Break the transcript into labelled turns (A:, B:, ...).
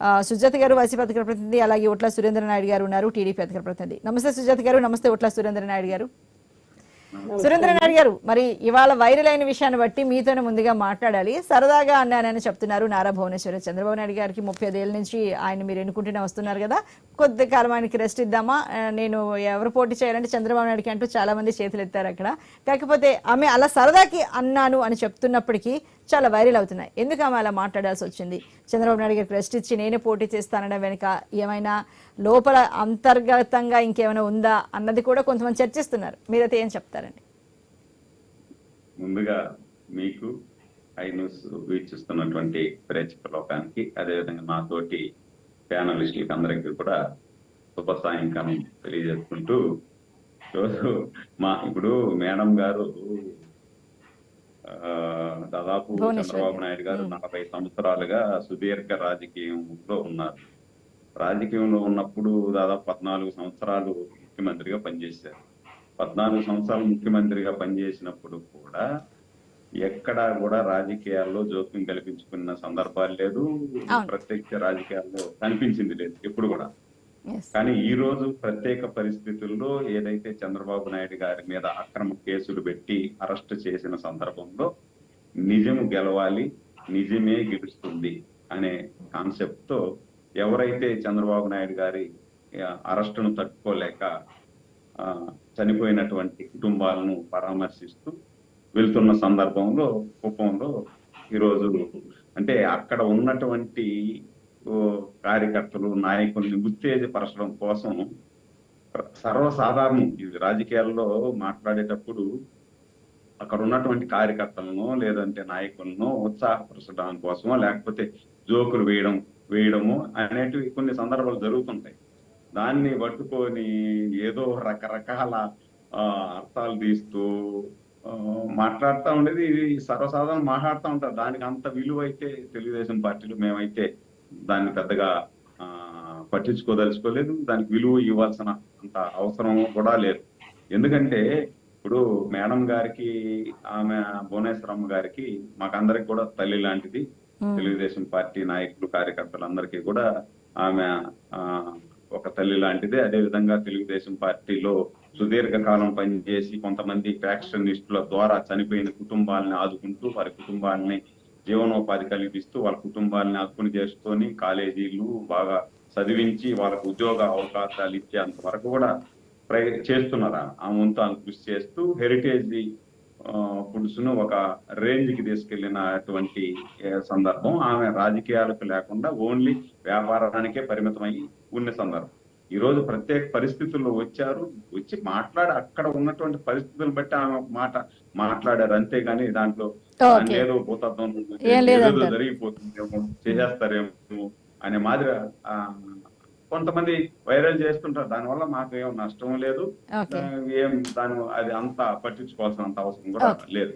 A: ఆ, సుజాత గారు వైసీపీ అధికార ప్రతినిధి అలాగే ఉట్ల సురేంద్ర నాయుడు గారు ఉన్నారు టీడీపీ అధికార ప్రతినిధి. నమస్తే సుజాత గారు నమస్తే ఉట్ల సురేంద్ర నాయుడు గారు. సురేంద్ర అడిగారు గారు మరి ఇవాళ వైరల్ అయిన విషయాన్ని బట్టి మీతోనే ముందుగా మాట్లాడాలి. సరదాగా అన్నానని చెప్తున్నారు నారా భువనేశ్వరి. చంద్రబాబు నాయుడు గారికి ముప్పై ఐదేళ్ళ నుంచి ఆయన మీరు ఎన్నుకుంటూనే వస్తున్నారు కదా. కొద్ది కాలం ఆయనకి రెస్ట్ ఇద్దామా? నేను ఎవరు పోటీ చేయాలంటే చంద్రబాబు నాయుడుకి అంటూ చాలా మంది చేతులు ఎత్తారు అక్కడ. కాకపోతే ఆమె అలా సరదాకి అన్నాను అని చెప్తున్నప్పటికీ చాలా వైరల్ అవుతున్నాయి. ఎందుకు ఆమె అలా మాట్లాడాల్సి వచ్చింది? చంద్రబాబు నాయుడు గారికి రెస్ట్ ఇచ్చి నేనే పోటీ చేస్తానడం వెనుక ఏమైనా లోపల అంతర్గతంగా ఇంకేమైనా ఉందా అన్నది కూడా కొంతమంది చర్చిస్తున్నారు. మీరైతే ఏం చెప్తారండి
B: ముందుగా మీకు ఐ న్యూస్ వీక్షిస్తున్నటువంటి ప్రేక్షక లోకానికి అదేవిధంగా నాతోటి ప్యానలిస్టులకి అందరికీ కూడా శుభ సాయంకాలం తెలియజేసుకుంటూ ఈరోజు మా ఇప్పుడు మేడం గారు దాదాపు చంద్రబాబు నాయుడు గారు. నలభై సంవత్సరాలుగా సుదీర్ఘ రాజకీయంలో ఉన్నారు. రాజకీయంలో ఉన్నప్పుడు దాదాపు పద్నాలుగు సంవత్సరాలు ముఖ్యమంత్రిగా పనిచేశారు పద్నాలుగు సంవత్సరాలు ముఖ్యమంత్రిగా పనిచేసినప్పుడు కూడా ఎక్కడా కూడా రాజకీయాల్లో జోక్యం కల్పించుకున్న సందర్భాలు లేదు. ప్రత్యక్ష రాజకీయాల్లో కనిపించింది లేదు ఎప్పుడు కూడా. కానీ ఈ రోజు ప్రత్యేక పరిస్థితుల్లో ఏదైతే చంద్రబాబు నాయుడు గారి మీద అక్రమ కేసులు పెట్టి అరెస్ట్ చేసిన సందర్భంలో నిజం గెలవాలి నిజమే గెలుస్తుంది అనే కాన్సెప్ట్తో ఎవరైతే చంద్రబాబు నాయుడు గారి అరెస్టును తట్టుకోలేక ఆ, చనిపోయినటువంటి కుటుంబాలను పరామర్శిస్తూ వెళ్తున్న సందర్భంలో కుప్పంలో ఈరోజు అంటే అక్కడ ఉన్నటువంటి ఓ, కార్యకర్తలు నాయకుల్ని ఉత్తేజపరచడం కోసం సర్వసాధారణం. ఇది రాజకీయాల్లో మాట్లాడేటప్పుడు అక్కడ ఉన్నటువంటి కార్యకర్తలను లేదంటే నాయకులను ఉత్సాహపరచడం కోసమో లేకపోతే జోకులు వేయడం వేయడము అనేటివి కొన్ని సందర్భాలు జరుగుతుంటాయి. దాన్ని పట్టుకొని ఏదో రకరకాల ఆ, అర్థాలు తీస్తూ ఆ, మాట్లాడుతూ ఉండేది. సర్వసాధారణ మాట్లాడుతూ ఉంటారు. దానికి అంత విలువ అయితే తెలుగుదేశం పార్టీలు మేమైతే దాన్ని పెద్దగా ఆ, పట్టించుకోదలుచుకోలేదు. దానికి విలువ ఇవ్వాల్సిన అంత అవసరం కూడా లేదు. ఎందుకంటే ఇప్పుడు మేడం గారికి ఆమె భువనేశ్వరమ్మ గారికి మాకందరికి కూడా తల్లి లాంటిది. తెలుగుదేశం పార్టీ నాయకులు కార్యకర్తలందరికీ కూడా ఆమె ఆ, ఒక తల్లి లాంటిదే. అదే విధంగా తెలుగుదేశం పార్టీలో సుదీర్ఘ కాలం పనిచేసి కొంతమంది ఫ్యాక్షనిస్టుల ద్వారా చనిపోయిన కుటుంబాలని ఆదుకుంటూ వారి కుటుంబాలని జీవనోపాధి కల్పిస్తూ వాళ్ళ కుటుంబాలని హక్కుని చేసుకొని కాలేజీలు బాగా చదివించి వాళ్ళకు ఉద్యోగ అవకాశాలు ఇచ్చేంత వరకు కూడా ప్రయ చేస్తున్నారా ఆ వంతు ఆమె కృషి చేస్తూ హెరిటేజ్ ఫుడ్స్ను ఒక రేంజ్కి తీసుకెళ్ళినటువంటి సందర్భం ఆమె రాజకీయాలకు లేకుండా ఓన్లీ వ్యాపారానికే పరిమితమై ఉన్న సందర్భం ఈ రోజు ప్రత్యేక పరిస్థితుల్లో వచ్చారు వచ్చి మాట్లాడి అక్కడ ఉన్నటువంటి పరిస్థితులను బట్టి ఆమె మాట మాట్లాడారు అంతేగాని దాంట్లో. ఏదో. ఏదేదో జరిగిపోతుందేమో చేసేస్తారేమో అనే మాదిరి కొంతమంది వైరల్ చేస్తుంటారు. దానివల్ల మాకు ఏం నష్టం లేదు. ఏం దాని అది అంత పట్టించుకోవాల్సినంత అవసరం కూడా. లేదు.